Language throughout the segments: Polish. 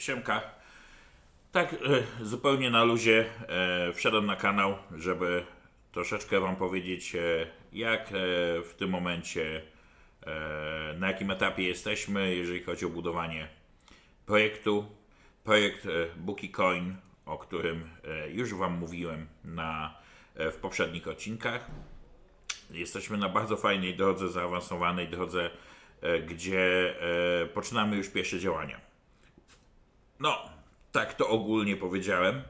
Siemka. Tak, e, zupełnie na luzie e, wszedłem na kanał, żeby troszeczkę Wam powiedzieć, e, jak w tym momencie, na jakim etapie jesteśmy, jeżeli chodzi o budowanie projektu. Projekt BookieCoin, o którym już Wam mówiłem na, w poprzednich odcinkach. Jesteśmy na bardzo fajnej drodze, zaawansowanej drodze, gdzie poczynamy już pierwsze działania. No, tak to ogólnie powiedziałem.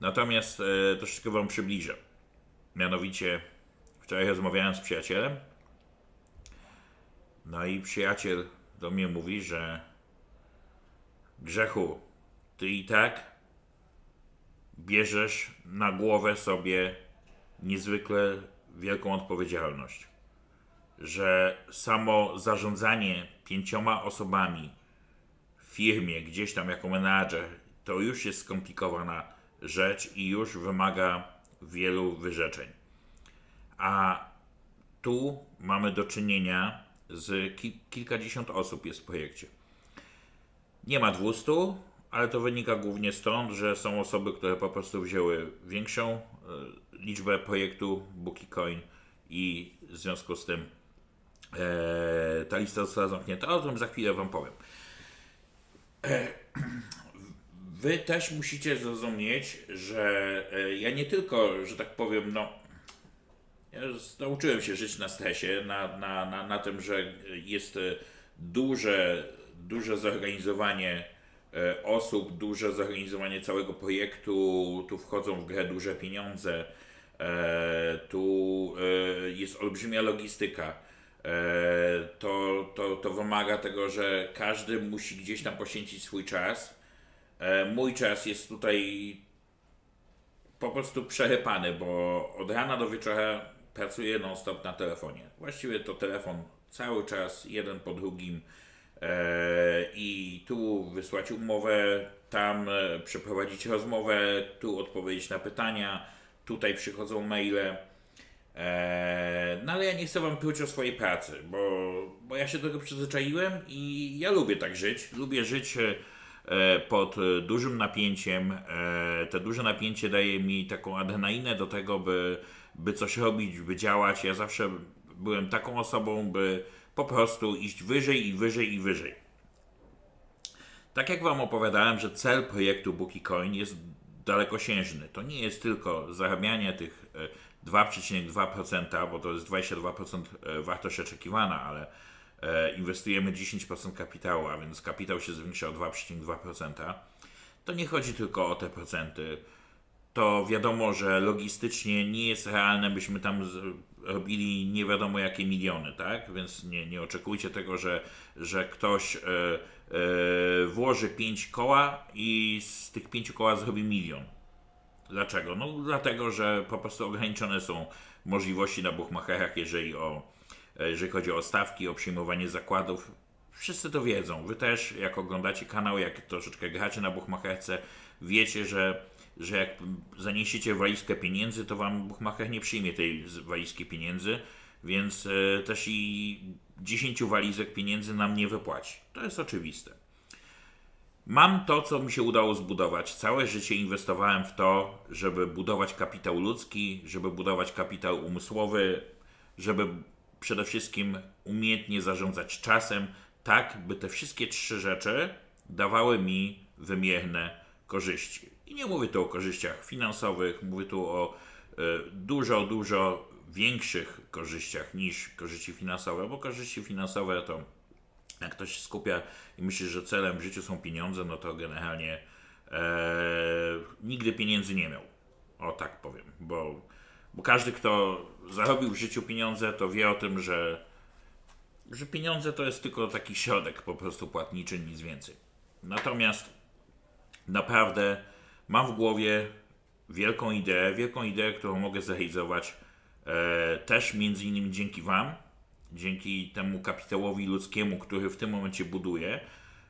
Natomiast e, troszeczkę Wam przybliżę. Mianowicie, wczoraj rozmawiałem z przyjacielem. No i przyjaciel do mnie mówi, że Grzechu, ty i tak bierzesz na głowę sobie niezwykle wielką odpowiedzialność. Że samo zarządzanie pięcioma osobami firmie, gdzieś tam jako menadżer, to już jest skomplikowana rzecz i już wymaga wielu wyrzeczeń. A tu mamy do czynienia z ki- kilkadziesiąt osób jest w projekcie. Nie ma 200, ale to wynika głównie stąd, że są osoby, które po prostu wzięły większą e, liczbę projektu BookieCoin i w związku z tym e, ta lista została zamknięta. O tym za chwilę Wam powiem. Wy też musicie zrozumieć, że e, ja nie tylko, że tak powiem, no. Ja nauczyłem się żyć na stresie, na, na, na, na tym, że jest e, duże, duże zorganizowanie e, osób, duże zorganizowanie całego projektu, tu wchodzą w grę duże pieniądze, e, tu e, jest olbrzymia logistyka. E, to, to, to wymaga tego, że każdy musi gdzieś tam poświęcić swój czas. E, mój czas jest tutaj po prostu przerypany, bo od rana do wieczora pracuję non-stop na telefonie. Właściwie to telefon cały czas, jeden po drugim. E, I tu wysłać umowę, tam przeprowadzić rozmowę, tu odpowiedzieć na pytania, tutaj przychodzą maile. E, no ale ja nie chcę wam pruć o swojej pracy, bo, bo ja się do tego przyzwyczaiłem i ja lubię tak żyć. Lubię żyć e, pod dużym napięciem. E, te duże napięcie daje mi taką adrenalinę do tego, by, by coś robić, by działać. Ja zawsze byłem taką osobą, by po prostu iść wyżej i wyżej i wyżej. Tak jak Wam opowiadałem, że cel projektu BookieCoin jest dalekosiężny. To nie jest tylko zarabianie tych e, 2,2%, bo to jest 22% e, wartość oczekiwana, ale e, inwestujemy 10% kapitału, a więc kapitał się zwiększa o 2,2%. To nie chodzi tylko o te procenty. To wiadomo, że logistycznie nie jest realne, byśmy tam robili nie wiadomo jakie miliony, tak? Więc nie, nie oczekujcie tego, że, że ktoś e, e, włoży 5 koła i z tych 5 koła zrobi milion. Dlaczego? No dlatego, że po prostu ograniczone są możliwości na buchmacherach, jeżeli, o, e, jeżeli chodzi o stawki, o przyjmowanie zakładów. Wszyscy to wiedzą. Wy też, jak oglądacie kanał, jak troszeczkę gracie na buchmacherce, wiecie, że, że jak zaniesiecie walizkę pieniędzy, to wam buchmacher nie przyjmie tej walizki pieniędzy, więc e, też i 10 walizek pieniędzy nam nie wypłaci. To jest oczywiste. Mam to, co mi się udało zbudować. Całe życie inwestowałem w to, żeby budować kapitał ludzki, żeby budować kapitał umysłowy, żeby przede wszystkim umiejętnie zarządzać czasem, tak by te wszystkie trzy rzeczy dawały mi wymierne korzyści. I nie mówię tu o korzyściach finansowych, mówię tu o e, dużo, dużo większych korzyściach niż korzyści finansowe, bo korzyści finansowe to jak ktoś się skupia i myśli, że celem w życiu są pieniądze, no to generalnie e, nigdy pieniędzy nie miał. O tak powiem, bo, bo każdy, kto zarobił w życiu pieniądze, to wie o tym, że, że pieniądze to jest tylko taki środek po prostu płatniczy, nic więcej. Natomiast naprawdę mam w głowie wielką ideę, wielką ideę, którą mogę zrealizować e, też między innymi dzięki Wam, dzięki temu kapitałowi ludzkiemu, który w tym momencie buduje,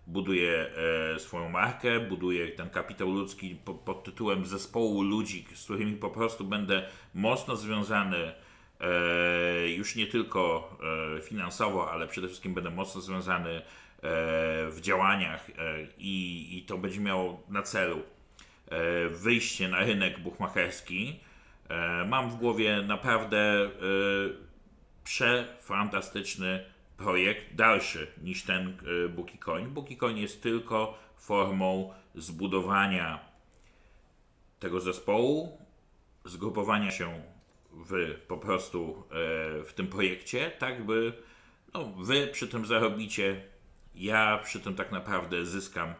buduje e, swoją markę, buduje ten kapitał ludzki po, pod tytułem zespołu ludzi, z którymi po prostu będę mocno związany e, już nie tylko e, finansowo, ale przede wszystkim będę mocno związany e, w działaniach e, i, i to będzie miało na celu e, wyjście na rynek buchmacherski. Mam w głowie naprawdę przefantastyczny projekt, dalszy niż ten e, BookieCoin. BookieCoin jest tylko formą zbudowania tego zespołu, zgrupowania się w po prostu e, w tym projekcie, tak by no, wy przy tym zarobicie, ja przy tym tak naprawdę zyskam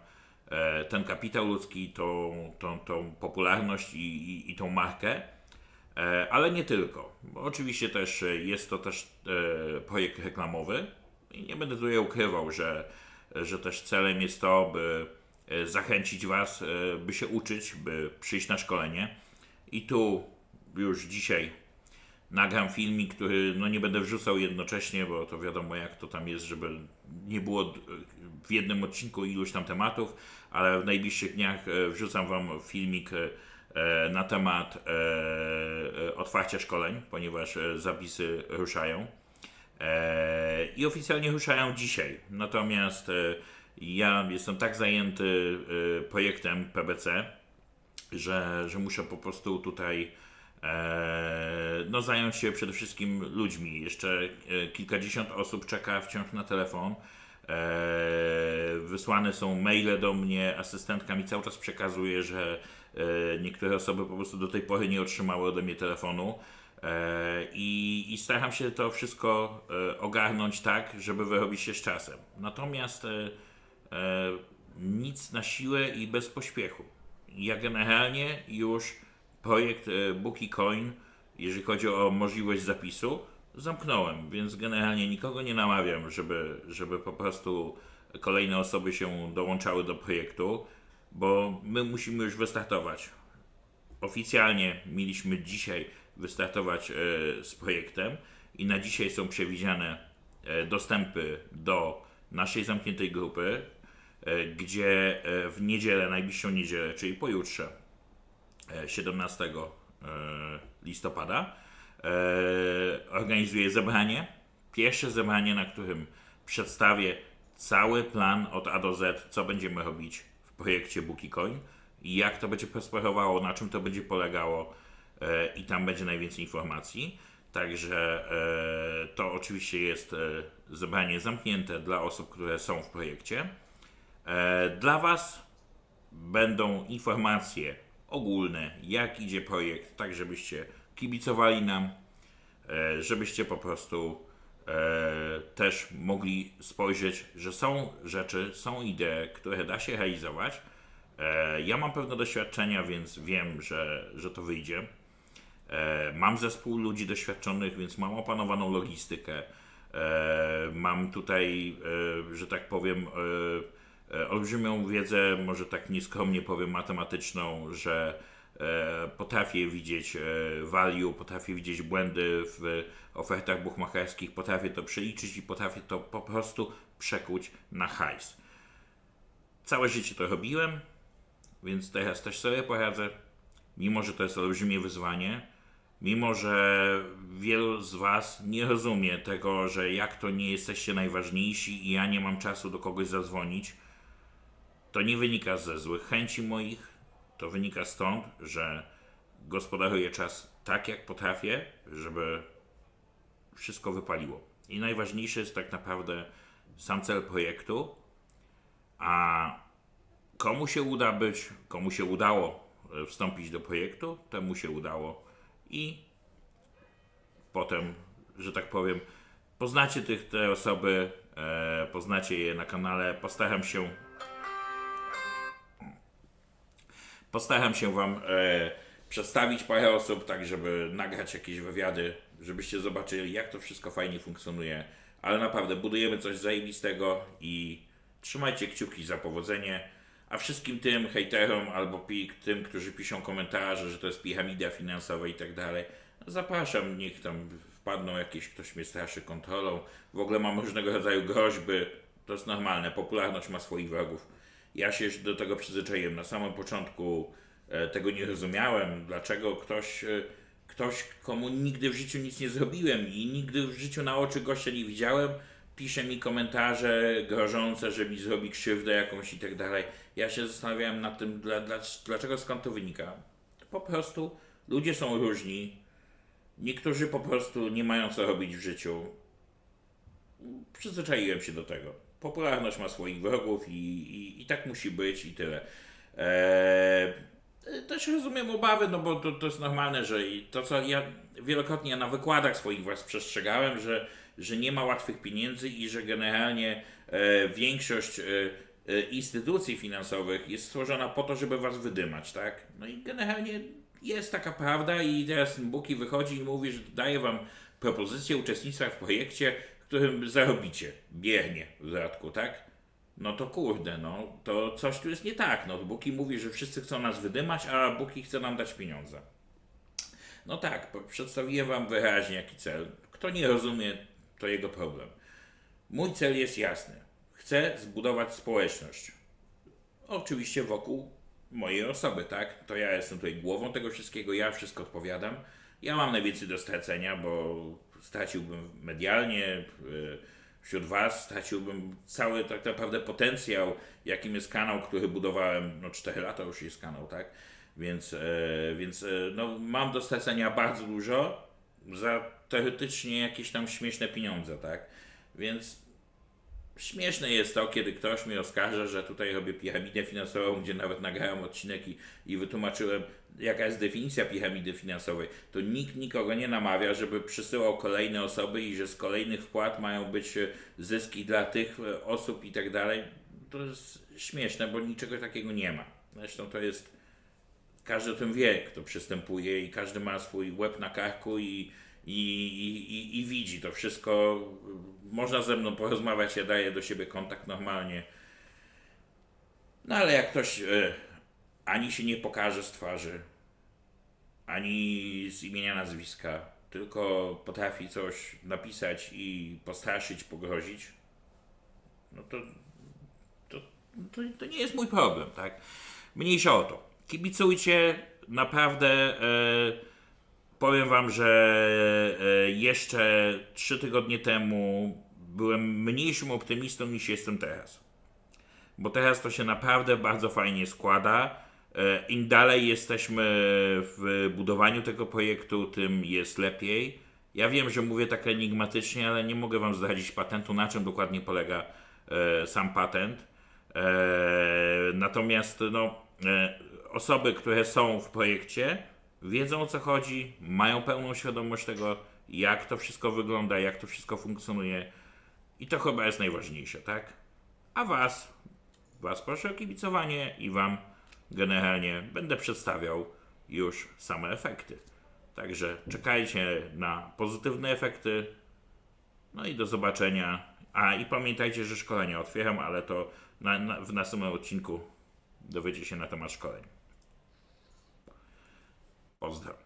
e, ten kapitał ludzki, tą, tą, tą popularność i, i, i tą markę. E, Ale nie tylko. Oczywiście też e, jest to też e, projekt reklamowy i nie będę tutaj ukrywał, że, że też celem jest to, by zachęcić Was, by się uczyć, by przyjść na szkolenie. I tu już dzisiaj nagram filmik, który no nie będę wrzucał jednocześnie, bo to wiadomo jak to tam jest, żeby nie było w jednym odcinku iluś tam tematów, ale w najbliższych dniach wrzucam Wam filmik na temat e, e, otwarcia szkoleń, ponieważ e, zapisy ruszają. E, I oficjalnie ruszają dzisiaj. Natomiast e, ja jestem tak zajęty e, projektem PBC, że, że muszę po prostu tutaj e, no, zająć się przede wszystkim ludźmi. Jeszcze e, kilkadziesiąt osób czeka wciąż na telefon. E, wysłane są maile do mnie, asystentka mi cały czas przekazuje, że e, niektóre osoby po prostu do tej pory nie otrzymały ode mnie telefonu. E, I, I staram się to wszystko e, ogarnąć tak, żeby wyrobić się z czasem. Natomiast e, e, nic na siłę i bez pośpiechu. Ja generalnie już projekt e, BookieCoin, jeżeli chodzi o możliwość zapisu, zamknąłem, więc generalnie nikogo nie namawiam, żeby, żeby po prostu kolejne osoby się dołączały do projektu, bo my musimy już wystartować. Oficjalnie mieliśmy dzisiaj wystartować e, z projektem i na dzisiaj są przewidziane e, dostępy do naszej zamkniętej grupy, e, gdzie w niedzielę, najbliższą niedzielę, czyli pojutrze, e, 17 e, listopada, organizuję zebranie. Pierwsze zebranie, na którym przedstawię cały plan od A do Z, co będziemy robić projekcie BookieCoin jak to będzie prosperowało, na czym to będzie polegało e, i tam będzie najwięcej informacji. Także e, to oczywiście jest e, zebranie zamknięte dla osób, które są w projekcie. Dla Was będą informacje ogólne, jak idzie projekt, tak żebyście kibicowali nam, żebyście po prostu też mogli spojrzeć, że są rzeczy, są idee, które da się realizować. E, Ja mam pewne doświadczenia, więc wiem, że, że to wyjdzie. E, Mam zespół ludzi doświadczonych, więc mam opanowaną logistykę. E, Mam tutaj, e, że tak powiem, e, e, olbrzymią wiedzę, może tak nieskromnie powiem, matematyczną, że e, potrafię widzieć e, value, potrafię widzieć błędy w ofertach buchmacherskich, potrafię to przeliczyć i potrafię to po prostu przekuć na hajs. Całe życie to robiłem, więc teraz też sobie poradzę. Mimo, że to jest olbrzymie wyzwanie, mimo, że wielu z Was nie rozumie tego, że jak to nie jesteście najważniejsi i ja nie mam czasu do kogoś zadzwonić, to nie wynika ze złych chęci moich, to wynika stąd, że gospodaruję czas tak, jak potrafię, żeby wszystko wypaliło. I najważniejszy jest tak naprawdę sam cel projektu, a komu się uda być, komu się udało e, wstąpić do projektu, temu się udało i potem, że tak powiem, poznacie tych, te osoby, e, poznacie je na kanale, postaram się postaram się Wam e, przedstawić parę osób, tak żeby nagrać jakieś wywiady, żebyście zobaczyli, jak to wszystko fajnie funkcjonuje. Ale naprawdę budujemy coś zajebistego i trzymajcie kciuki za powodzenie. A wszystkim tym hejterom albo pi- tym, którzy piszą komentarze, że to jest piramida finansowa i tak dalej, zapraszam, niech tam wpadną jakieś, ktoś mnie straszy kontrolą. W ogóle mam różnego rodzaju groźby. To jest normalne, popularność ma swoich wrogów. Ja się do tego przyzwyczaiłem. Na samym początku e, tego nie rozumiałem, dlaczego ktoś, e, ktoś, komu nigdy w życiu nic nie zrobiłem i nigdy w życiu na oczy gościa nie widziałem, pisze mi komentarze grożące, że mi zrobi krzywdę jakąś i tak dalej. Ja się zastanawiałem nad tym, dla, dla, dlaczego skąd to wynika. Po prostu ludzie są różni. Niektórzy po prostu nie mają co robić w życiu. Przyzwyczaiłem się do tego. Popularność ma swoich wrogów i, i, i tak musi być i tyle. Eee, też rozumiem obawy, no bo to, to jest normalne, że to co ja wielokrotnie na wykładach swoich was przestrzegałem, że, że nie ma łatwych pieniędzy i że generalnie e, większość e, e, instytucji finansowych jest stworzona po to, żeby was wydymać, tak? No i generalnie jest taka prawda i teraz Buki wychodzi i mówi, że daje wam propozycję uczestnictwa w projekcie, którym zarobicie biernie w dodatku, tak? No to kurde, no to coś tu jest nie tak. No Buki mówi, że wszyscy chcą nas wydymać, a Buki chce nam dać pieniądze. No tak, przedstawiłem wam wyraźnie jaki cel. Kto nie rozumie, to jego problem. Mój cel jest jasny. Chcę zbudować społeczność. Oczywiście wokół mojej osoby, tak? To ja jestem tutaj głową tego wszystkiego, ja wszystko odpowiadam. Ja mam najwięcej do stracenia, bo straciłbym medialnie, y, wśród Was straciłbym cały tak naprawdę potencjał, jakim jest kanał, który budowałem, no 4 lata już jest kanał, tak? Więc, e, więc e, no, mam do stracenia bardzo dużo za teoretycznie jakieś tam śmieszne pieniądze, tak? Więc Śmieszne jest to, kiedy ktoś mnie oskarża, że tutaj robię piramidę finansową, gdzie nawet nagrałem odcinek i, i wytłumaczyłem, jaka jest definicja piramidy finansowej. To nikt nikogo nie namawia, żeby przysyłał kolejne osoby i że z kolejnych wpłat mają być e, zyski dla tych e, osób i tak dalej. To jest śmieszne, bo niczego takiego nie ma. Zresztą to jest każdy o tym wie, kto przystępuje i każdy ma swój łeb na karku i, i, i, i, widzi to wszystko. Można ze mną porozmawiać, ja daję do siebie kontakt normalnie. No ale jak ktoś e, ani się nie pokaże z twarzy, ani z imienia, nazwiska, tylko potrafi coś napisać i postraszyć, pogrozić, no to to, to, to nie jest mój problem, tak? Mniejsza o to. Kibicujcie, naprawdę e, powiem wam, że e, jeszcze trzy tygodnie temu byłem mniejszym optymistą niż jestem teraz. Bo teraz to się naprawdę bardzo fajnie składa. E, Im dalej jesteśmy w budowaniu tego projektu, tym jest lepiej. Ja wiem, że mówię tak enigmatycznie, ale nie mogę Wam zdradzić patentu, na czym dokładnie polega e, sam patent. Natomiast no, osoby, które są w projekcie, wiedzą o co chodzi, mają pełną świadomość tego, jak to wszystko wygląda, jak to wszystko funkcjonuje. I to chyba jest najważniejsze, tak? A Was, Was proszę o kibicowanie i Wam generalnie będę przedstawiał już same efekty. Także czekajcie na pozytywne efekty. No i do zobaczenia. A i pamiętajcie, że szkolenia otwieram, ale to na, na, w następnym odcinku dowiecie się na temat szkoleń. Positive.